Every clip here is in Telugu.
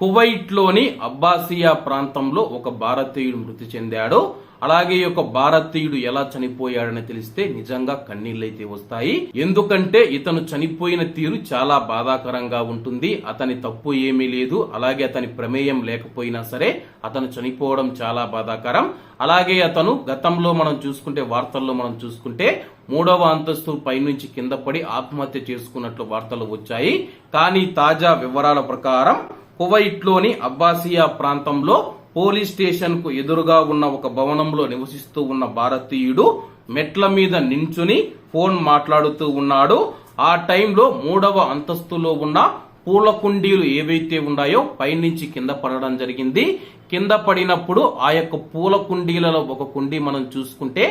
కువైట్లోని అబ్బాసియా ప్రాంతంలో ఒక భారతీయుడు మృతి చెందాడు. అలాగే ఒక భారతీయుడు ఎలా చనిపోయాడని తెలిస్తే నిజంగా కన్నీళ్ళైతే వస్తాయి. ఎందుకంటే ఇతను చనిపోయిన తీరు చాలా బాధాకరంగా ఉంటుంది. అతని తప్పు ఏమీ లేదు. అలాగే అతని ప్రమేయం లేకపోయినా సరే అతను చనిపోవడం చాలా బాధాకరం. అలాగే అతను గతంలో మనం చూసుకుంటే వార్తల్లో మనం చూసుకుంటే మూడవ అంతస్తు పైనుంచి కింద పడి ఆత్మహత్య చేసుకున్నట్లు వార్తలు వచ్చాయి. కానీ తాజా వివరాల ప్రకారం కువైట్లోని అబ్బాసియా ప్రాంతంలో పోలీస్ స్టేషన్కు ఎదురుగా ఉన్న ఒక భవనంలో నివసిస్తూ ఉన్న భారతీయుడు మెట్ల మీద నించుని ఫోన్ మాట్లాడుతూ ఉన్నాడు. ఆ టైంలో మూడవ అంతస్తులో ఉన్న పూల కుండీలు ఏవైతే ఉన్నాయో పైనుంచి కింద పడడం జరిగింది. కింద పడినప్పుడు ఆ యొక్క పూల కుండీలలో ఒక కుండీ మనం చూసుకుంటే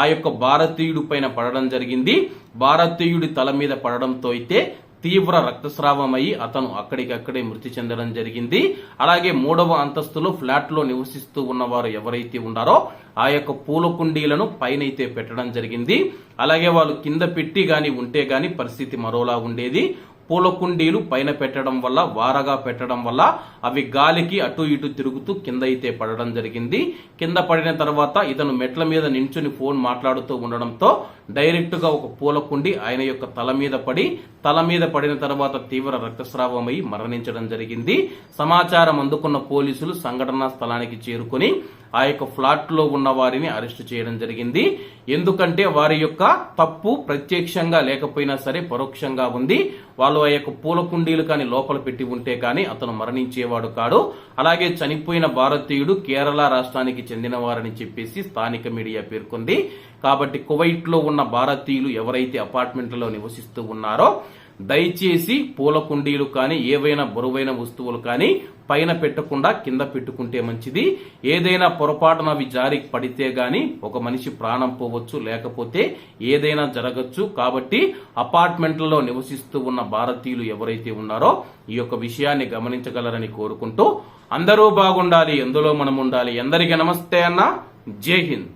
ఆ యొక్క భారతీయుడి పైన పడడం జరిగింది. భారతీయుడి తల మీద పడడంతో అయితే తీవ్ర రక్తస్రావమై అతను అక్కడికక్కడే మృతి చెందడం జరిగింది. అలాగే మూడవ అంతస్తులో ఫ్లాట్లో నివసిస్తూ ఉన్నవారు ఎవరైతే ఉన్నారో ఆ యొక్క పూల కుండీలను పైనైతే పెట్టడం జరిగింది. అలాగే వాళ్ళు కింద పెట్టి గాని ఉంటే గాని పరిస్థితి మరోలా ఉండేది. పూల కుండీలు పైన పెట్టడం వల్ల వారగా పెట్టడం వల్ల అవి గాలికి అటు ఇటు తిరుగుతూ కింద అయితే పడడం జరిగింది. కింద పడిన తర్వాత ఇతను మెట్ల మీద నించుని ఫోన్ మాట్లాడుతూ ఉండడంతో డైరెక్ట్గా ఒక పూల కుండి ఆయన యొక్క తల మీద పడి తల మీద పడిన తర్వాత తీవ్ర రక్తస్రావమై మరణించడం జరిగింది. సమాచారం అందుకున్న పోలీసులు సంఘటనా స్థలానికి చేరుకుని ఆ యొక్క ఫ్లాట్లో ఉన్న వారిని అరెస్ట్ చేయడం జరిగింది. ఎందుకంటే వారి యొక్క తప్పు ప్రత్యక్షంగా లేకపోయినా సరే పరోక్షంగా ఉంది. వాళ్ళు ఆ యొక్క పూల కుండీలు కానీ లోపల పెట్టి ఉంటే కానీ అతను మరణించేవాడు కాడు. అలాగే చనిపోయిన భారతీయుడు కేరళ రాష్ట్రానికి చెందినవారని చెప్పేసి స్థానిక మీడియా పేర్కొంది. కాబట్టి కువైట్లో ఉన్న భారతీయులు ఎవరైతే అపార్ట్మెంట్లలో నివసిస్తూ ఉన్నారో దయచేసి పూల కుండీలు కానీ ఏవైనా బరువైన వస్తువులు కానీ పైన పెట్టకుండా కింద పెట్టుకుంటే మంచిది. ఏదైనా పొరపాటున అవి జారి పడితే గాని ఒక మనిషి ప్రాణం పోవచ్చు లేకపోతే ఏదైనా జరగచ్చు. కాబట్టి అపార్ట్మెంట్లలో నివసిస్తూ ఉన్న భారతీయులు ఎవరైతే ఉన్నారో ఈ యొక్క విషయాన్ని గమనించగలరని కోరుకుంటూ అందరూ బాగుండాలి ఎందులో మనం ఉండాలి. ఎందరికీ నమస్తే అన్న. జై హింద్.